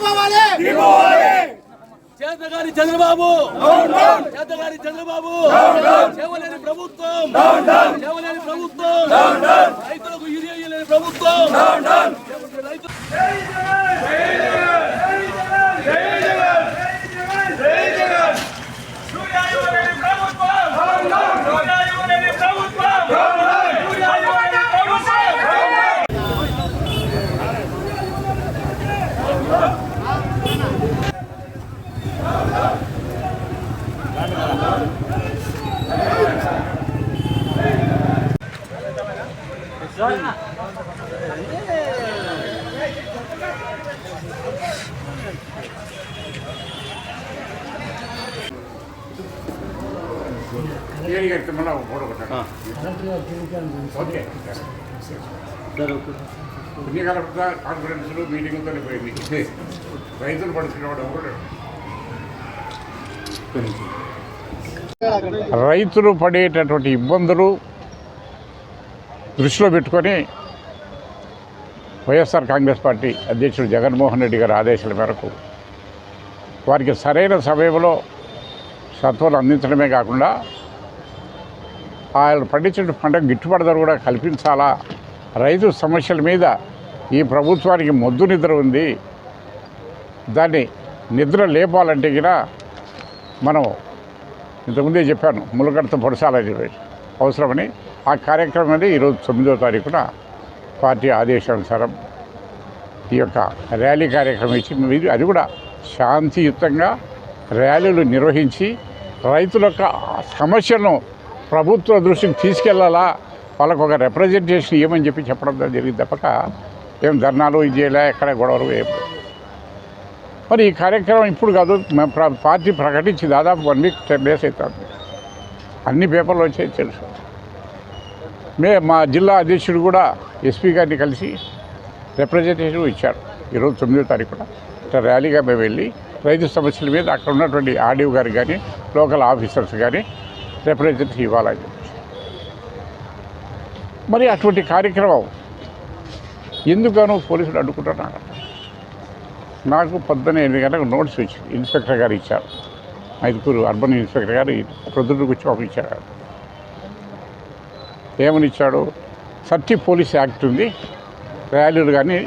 దిగిపోవాలి చేతగారి చంద్రబాబు. చేతగారి చంద్రబాబు. చేవలేని ప్రభుత్వం. చేవలేని ప్రభుత్వం. రైతులకు యూరియా ప్రభుత్వం. ఏరిగట్టి మళ్ళీ కాన్ఫరెన్స్లు మీటింగ్తో పోయింది రైతులు పడుతున్నవాడు ఒకడు రైతులు పడేటటువంటి ఇబ్బందులు దృష్టిలో పెట్టుకొని వైఎస్ఆర్ కాంగ్రెస్ పార్టీ అధ్యక్షుడు జగన్మోహన్ రెడ్డి గారి ఆదేశాల మేరకు వారికి సరైన సమయంలో సత్వాలు అందించడమే కాకుండా ఆయన పండించిన పంట గిట్టుబాటు ధర కూడా కల్పించాలా? రైతు సమస్యల మీద ఈ ప్రభుత్వానికి మొద్దు నిద్ర ఉంది. దాన్ని నిద్ర లేపాలంటే కూడా మనం ఇంతకుముందే చెప్పాను ములకడత పొడసాలని చెప్పేసి. అవసరమని ఆ కార్యక్రమం అనేది ఈరోజు తొమ్మిదో తారీఖున పార్టీ ఆదేశానుసారం ఈ యొక్క ర్యాలీ కార్యక్రమం ఇచ్చి అది కూడా శాంతియుతంగా ర్యాలీలు నిర్వహించి రైతుల యొక్క సమస్యను ప్రభుత్వ దృష్టికి తీసుకెళ్ళాలా వాళ్ళకు ఒక రిప్రజెంటేషన్ ఇవ్వమని చెప్పి చెప్పడం జరిగింది తప్పక. ఏం ధర్నాలు ఇది చేయలే ఎక్కడ గొడవలు ఏం మరి ఈ కార్యక్రమం ఇప్పుడు కాదు పార్టీ ప్రకటించి దాదాపు వన్ వీక్ టెన్ డేస్ అవుతుంది. అన్ని పేపర్లు వచ్చాయి తెలుసు. మే మా జిల్లా అధ్యక్షుడు కూడా ఎస్పీ గారిని కలిసి రిప్రజెంటేషన్ ఇచ్చారు. ఈరోజు తొమ్మిదో తారీఖున. ఇట్లా ర్యాలీగా మేము వెళ్ళి రైతు సమస్యల మీద అక్కడ ఉన్నటువంటి ఆర్డీఓ గారికి కానీ లోకల్ ఆఫీసర్స్ కానీ రిప్రజెంటేషన్ ఇవ్వాలని చెప్పి మరి అటువంటి కార్యక్రమం ఎందుకనో పోలీసులు అడ్డుకుంటున్నారు. నాకు పొద్దున ఎనిమిది గంటలకు నోటీస్ వచ్చింది. ఇన్స్పెక్టర్ గారు ఇచ్చారు. ఐదుగురు అర్బన్ ఇన్స్పెక్టర్ గారు ప్రొద్దుటకు వచ్చి పంపించారు. ఏమని ఇచ్చాడు సర్టి పోలీస్ యాక్ట్ ఉంది. ర్యాలీలు కానీ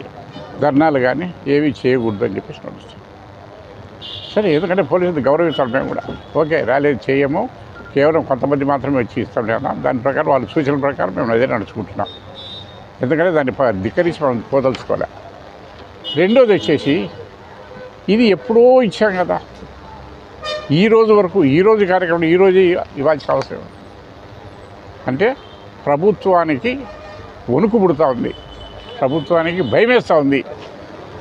ధర్నాలు కానీ ఏవి చేయకూడదు అని చెప్పేసి నోటీస్ సరే ఎందుకంటే పోలీసులు గౌరవించాలి మేము కూడా? ఓకే ర్యాలీ చేయము. కేవలం కొంతమంది మాత్రమే వచ్చి ఇస్తాం లేదా దాని ప్రకారం వాళ్ళ సూచనల ప్రకారం మేము అదే నడుచుకుంటున్నాం. ఎందుకంటే దాన్ని ధిక్కరించి మనం పోదలుచుకోలే రెండోది వచ్చేసి ఇది ఎప్పుడో ఇచ్చాం కదా. ఈ రోజు వరకు ఈ రోజు కార్యక్రమం ఈరోజు ఇవ్వాల్సిన అవసరం. అంటే ప్రభుత్వానికి వణుకు పుడుతూ ఉంది. ప్రభుత్వానికి భయం ఉంది.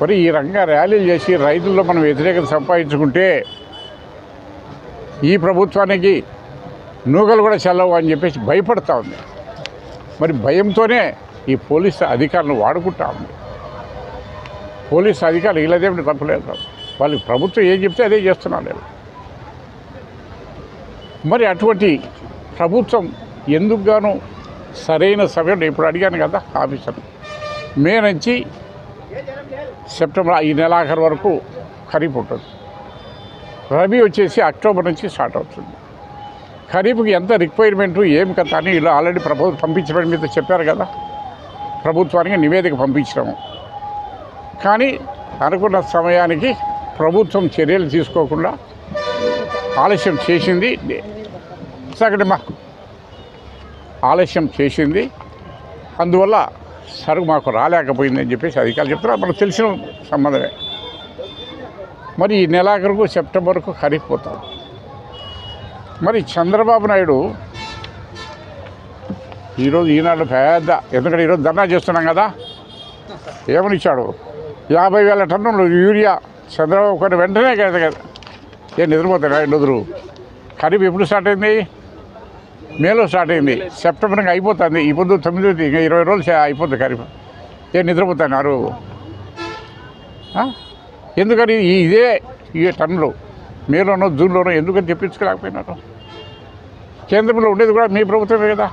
మరి ఈ రకంగా ర్యాలీలు చేసి రైతుల్లో మనం వ్యతిరేకత సంపాదించుకుంటే ఈ ప్రభుత్వానికి నూకలు కూడా చల్లవు అని చెప్పేసి భయపడతా ఉంది. మరి భయంతోనే ఈ పోలీసు అధికారులు వాడుకుంటా ఉంది. పోలీసు అధికారులు వీళ్ళదేమిటి తప్పలేదు వాళ్ళకి ప్రభుత్వం ఏం చెప్తే అదే చేస్తున్నాను నేను మరి అటువంటి ప్రభుత్వం ఎందుకు గాను సరైన సమయం ఇప్పుడు అడిగాను కదా ఆఫీసర్. మే నుంచి సెప్టెంబర్ ఈ నెలాఖరు వరకు ఖరీఫ్ ఉంటుంది. రబీ వచ్చేసి అక్టోబర్ నుంచి స్టార్ట్ అవుతుంది. ఖరీఫ్కి ఎంత రిక్వైర్మెంట్ ఏం కదా అని ఇలా ఆల్రెడీ ప్రభుత్వం పంపించడం మీద చెప్పారు కదా. ప్రభుత్వానికి నివేదిక పంపించినాము కానీ అనుకున్న సమయానికి ప్రభుత్వం చర్యలు తీసుకోకుండా ఆలస్యం చేసింది. సగటు మా ఆలస్యం చేసింది. అందువల్ల సరుకు మాకు రాలేకపోయిందని చెప్పేసి అధికారులు చెప్తున్నారు. మనకు తెలిసిన సంబంధమే. మరి ఈ నెలాఖరుకు సెప్టెంబర్కు ఖరీఫ్ పోతాం మరి చంద్రబాబు నాయుడు ఈరోజు ఈనాడు పెద్ద ఎందుకంటే ఈరోజు ధర్నా చేస్తున్నాం కదా. ఏమనిచ్చాడు? యాభై వేల టన్నులు యూరియా చంద్రబాబు కొన్ని వెంటనే కదా కదా. ఏం నిద్రపోతాడు రెండు రోజులు ఖరీఫ్ ఎప్పుడు స్టార్ట్ అయింది? మేలో స్టార్ట్ అయింది. సెప్టెంబర్ అయిపోతుంది. ఈ పొద్దు తొమ్మిది ఇంకా ఇరవై రోజులు అయిపోతుంది ఖరీఫ్. ఏ నిద్రపోతున్నారు ఆ? ఎందుకని ఇదే ఈ టన్నులు. మేలోనో జూన్లోనో ఎందుకని తెప్పించుకోలేకపోయినారు? కేంద్రంలో ఉండేది కూడా మీ ప్రభుత్వమే కదా.